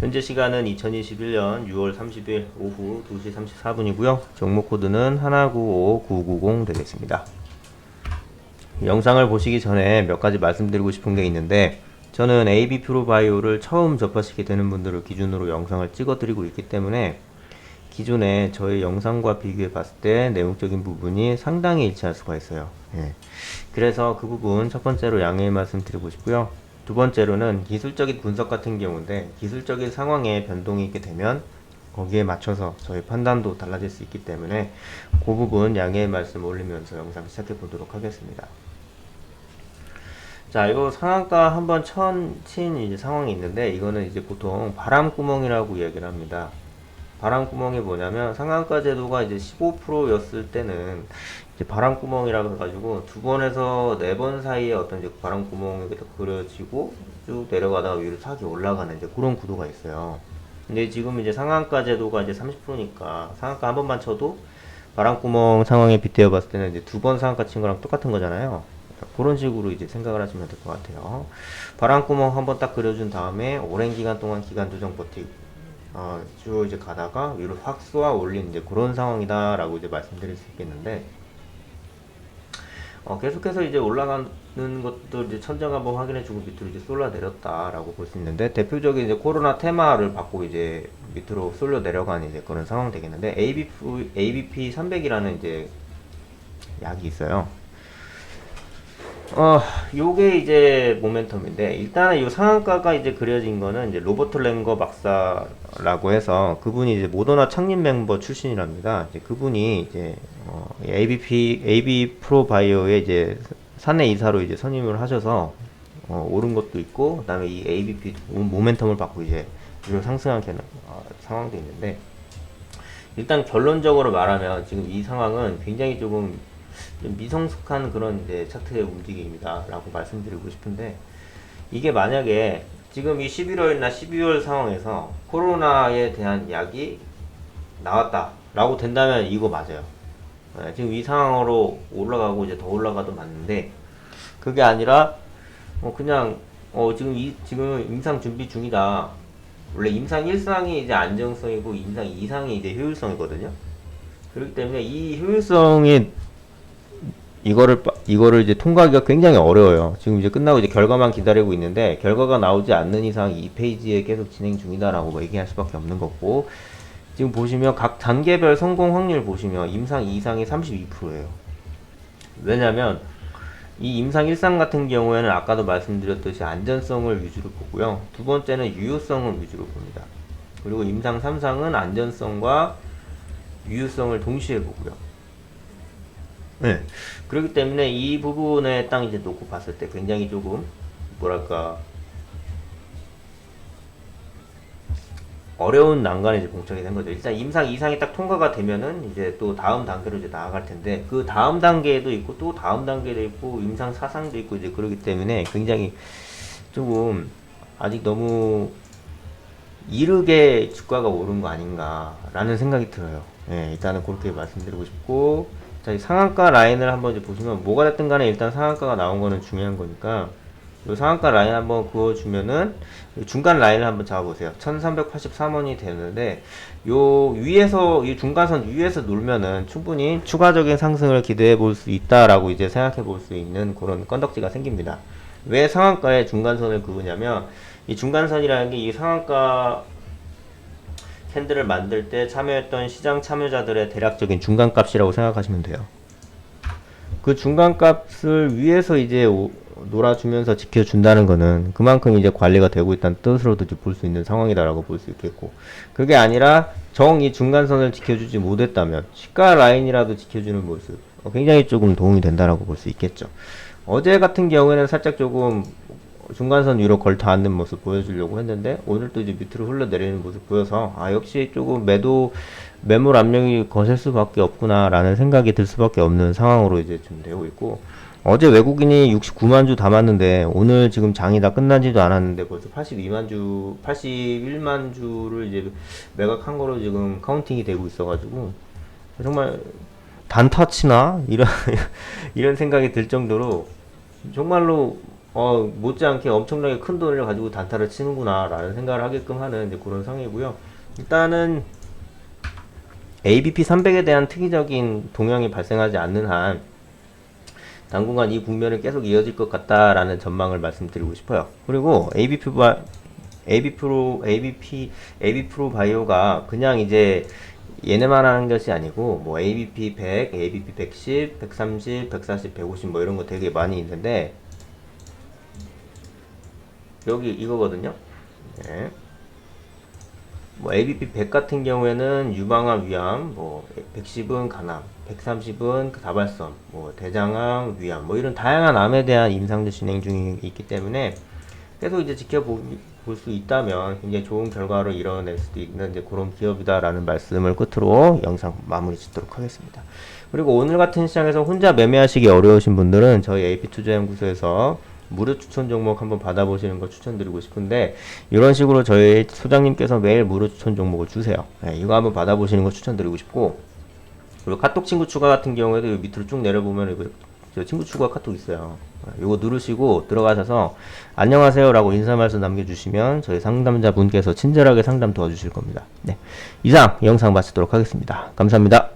현재 시간은 2021년 6월 30일 오후 2시 34분이고요. 종목 코드는 1955990 되겠습니다. 영상을 보시기 전에 몇 가지 말씀드리고 싶은 게 있는데 저는 AB 프로바이오를 처음 접하시게 되는 분들을 기준으로 영상을 찍어드리고 있기 때문에 기존에 저의 영상과 비교해 봤을 때 내용적인 부분이 상당히 일치할 수가 있어요. 예. 그래서 그 부분 첫 번째로 양해의 말씀 드리고 싶고요. 두 번째로는 기술적인 분석 같은 경우인데 기술적인 상황에 변동이 있게 되면 거기에 맞춰서 저희 판단도 달라질 수 있기 때문에 그 부분 양해의 말씀 올리면서 영상 시작해 보도록 하겠습니다. 자, 이거 상한가 한번 천 친 이제 상황이 있는데 이거는 이제 보통 바람구멍이라고 얘기를 합니다. 바람구멍이 뭐냐면 상한가 제도가 이제 15%였을 때는 이제 바람구멍이라고 해가지고 두 번에서 네 번 사이에 어떤 이제 바람구멍이 그려지고 쭉 내려가다가 위로 탁이 올라가는 이제 그런 구도가 있어요. 근데 지금 이제 상한가 제도가 이제 30%니까 상한가 한 번만 쳐도 바람구멍 상황에 빗대어 봤을 때는 이제 두 번 상한가 친 거랑 똑같은 거잖아요. 그런 식으로 이제 생각을 하시면 될 것 같아요. 바람구멍 한번 딱 그려준 다음에 오랜 기간 동안 기간 조정 버티고 어, 쭉 이제 가다가 위로 확 쏘아 올린 이제 그런 상황이다라고 이제 말씀드릴 수 있겠는데 어, 계속해서 이제 올라가는 것도 이제 천장 한번 확인해주고 밑으로 이제 쏠라 내렸다라고 볼 수 있는데 대표적인 이제 코로나 테마를 받고 이제 밑으로 쏠려 내려가는 이제 그런 상황 되겠는데 ABP, ABP 300이라는 이제 약이 있어요. 어, 요게 이제 모멘텀인데, 일단은 요 상한가가 이제 그려진 거는 이제 로버트 랭거 박사라고 해서 그분이 이제 모더나 창립 멤버 출신이랍니다. 이제 그분이 이제, 어, 이 ABP, AB 프로바이오에 이제 사내 이사로 이제 선임을 하셔서, 어, 오른 것도 있고, 그 다음에 이 ABP 모멘텀을 받고 이제 위로 상승한 게, 어, 상황도 있는데, 일단 결론적으로 말하면 지금 이 상황은 굉장히 조금 좀 미성숙한 그런 이제 차트의 움직임이다라고 말씀드리고 싶은데 이게 만약에 지금 이 11월이나 12월 상황에서 코로나에 대한 약이 나왔다라고 된다면 이거 맞아요. 네, 지금 이 상황으로 올라가고 이제 더 올라가도 맞는데 그게 아니라 어 그냥 어 지금 이 지금 임상 준비 중이다. 원래 임상 1상이 이제 안정성이고 임상 2상이 이제 효율성이거든요. 그렇기 때문에 이 효율성이 이거를 빠- 이거를 이제 통과하기가 굉장히 어려워요. 지금 이제 끝나고 이제 결과만 기다리고 있는데 결과가 나오지 않는 이상 이 페이지에 계속 진행 중이다라고 뭐 얘기할 수밖에 없는 거고 지금 보시면 각 단계별 성공 확률 보시면 임상 2상이 32%예요. 왜냐면 이 임상 1상 같은 경우에는 아까도 말씀드렸듯이 안전성을 위주로 보고요. 두 번째는 유효성을 위주로 봅니다. 그리고 임상 3상은 안전성과 유효성을 동시에 보고요. 네. 그렇기 때문에 이 부분에 딱 이제 놓고 봤을 때 굉장히 조금 뭐랄까 어려운 난관에 이제 봉착이 된 거죠. 일단 임상 이상이 딱 통과가 되면은 이제 또 다음 단계로 이제 나아갈 텐데 그 다음 단계에도 있고 또 다음 단계도 있고 임상 사상도 있고 이제 그러기 때문에 굉장히 조금 아직 너무 이르게 주가가 오른 거 아닌가라는 생각이 들어요. 예, 일단은 그렇게 말씀드리고 싶고, 자, 이 상한가 라인을 한번 이제 보시면, 뭐가 됐든 간에 일단 상한가가 나온 거는 중요한 거니까, 이 상한가 라인 한번 그어주면은, 이 중간 라인을 한번 잡아보세요. 1383원이 되는데, 요 위에서, 이 중간선 위에서 놀면은 충분히 추가적인 상승을 기대해 볼 수 있다라고 이제 생각해 볼 수 있는 그런 건덕지가 생깁니다. 왜 상한가에 중간선을 그으냐면, 이 중간선이라는 게 이 상한가 캔들을 만들 때 참여했던 시장 참여자들의 대략적인 중간값이라고 생각하시면 돼요. 그 중간값을 위에서 이제 오- 놀아주면서 지켜준다는 거는 그만큼 이제 관리가 되고 있다는 뜻으로도 볼 수 있는 상황이다라고 볼 수 있겠고 그게 아니라 정 이 중간선을 지켜주지 못했다면 시가 라인이라도 지켜주는 모습 어, 굉장히 조금 도움이 된다라고 볼 수 있겠죠. 어제 같은 경우에는 살짝 조금 중간선 위로 걸터 앉는 모습 보여주려고 했는데 오늘 또 이제 밑으로 흘러내리는 모습 보여서 아 역시 조금 매도 매물 압력이 거셀 수밖에 없구나라는 생각이 들 수밖에 없는 상황으로 이제 좀 되고 있고 어제 외국인이 69만 주 담았는데 오늘 지금 장이 다 끝나지도 않았는데 벌써 82만 주, 81만 주를 이제 매각한 거로 지금 카운팅이 되고 있어가지고 정말 단타치나 이런 이런 생각이 들 정도로 정말로 어 못지않게 엄청나게 큰 돈을 가지고 단타를 치는구나 라는 생각을 하게끔 하는 이제 그런 상이고요. 일단은 ABP 300에 대한 특이적인 동향이 발생하지 않는 한 당분간 이 국면은 계속 이어질 것 같다라는 전망을 말씀드리고 싶어요. 그리고 ABP 바 AB 프로 ABP AB 프로 바이오가 그냥 이제 얘네만 하는 것이 아니고 뭐 ABP 100, ABP 110, 130, 140, 150 뭐 이런 거 되게 많이 있는데 여기 이거거든요. 네. 뭐 ABP 100 같은 경우에는 유방암, 위암, 뭐 110은 간암, 130은 다발성, 뭐 대장암, 위암, 뭐 이런 다양한 암에 대한 임상도 진행 중이 있기 때문에 계속 이제 지켜볼 수 있다면 굉장히 좋은 결과를 이뤄낼 수도 있는 이제 그런 기업이다라는 말씀을 끝으로 영상 마무리 짓도록 하겠습니다. 그리고 오늘 같은 시장에서 혼자 매매하시기 어려우신 분들은 저희 AP투자 연구소에서 무료 추천 종목 한번 받아보시는 거 추천드리고 싶은데 이런 식으로 저희 소장님께서 매일 무료 추천 종목을 주세요. 네, 이거 한번 받아보시는 거 추천드리고 싶고 그리고 카톡 친구 추가 같은 경우에도 이 밑으로 쭉 내려보면 이거 저 친구 추가 카톡 있어요. 이거 누르시고 들어가셔서 안녕하세요라고 인사 말씀 남겨주시면 저희 상담자 분께서 친절하게 상담 도와주실 겁니다. 네, 이상 영상 마치도록 하겠습니다. 감사합니다.